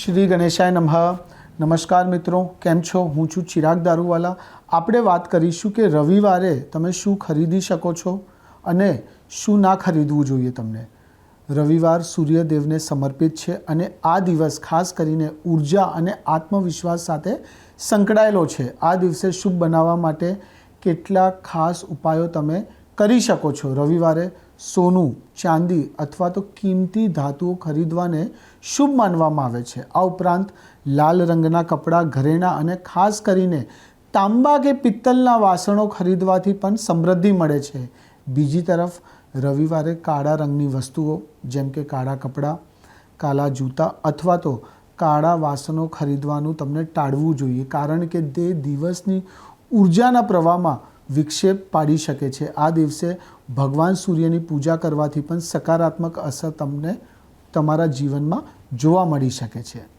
શ્રી ગણેશાય નમઃ. નમસ્કાર મિત્રો, કેમ છો? હું છું ચિરાગ દારૂવાલા. આપણે વાત કરીશું કે રવિવારે તમે શું ખરીદી શકો છો અને શું ના ખરીદવું જોઈએ તમને? રવિવાર સૂર્યદેવને સમર્પિત છે અને આ દિવસ ખાસ કરીને ઊર્જા અને આત્મવિશ્વાસ સાથે સંકળાયેલો છે. આ દિવસે શુભ બનાવવા માટે કેટલાક ખાસ ઉપાયો તમે કરી શકો છો. રવિવારે સોનું, ચાંદી અથવા તો કિંમતી ધાતુઓ ખરીદવાને શુભ માનવામાં આવે છે. આ ઉપરાંત લાલ રંગના કપડાં, ઘરેણાં અને ખાસ કરીને તાંબા કે પિત્તલના વાસણો ખરીદવાથી પણ સમૃદ્ધિ મળે છે. બીજી તરફ, રવિવારે કાળા રંગની વસ્તુઓ જેમ કે કાળા કપડાં કાળા જૂતા અથવા તો કાળા વાસણો ખરીદવાનું તમને ટાળવું જોઈએ. કારણ કે તે દિવસની ઉર્જાના પ્રવાહમાં વિક્ષેપ પાડી શકે છે. આ દિવસે ભગવાન સૂર્યની પૂજા કરવાથી પણ સકારાત્મક અસર તમને તમારા જીવનમાં જોવા મળી શકે છે.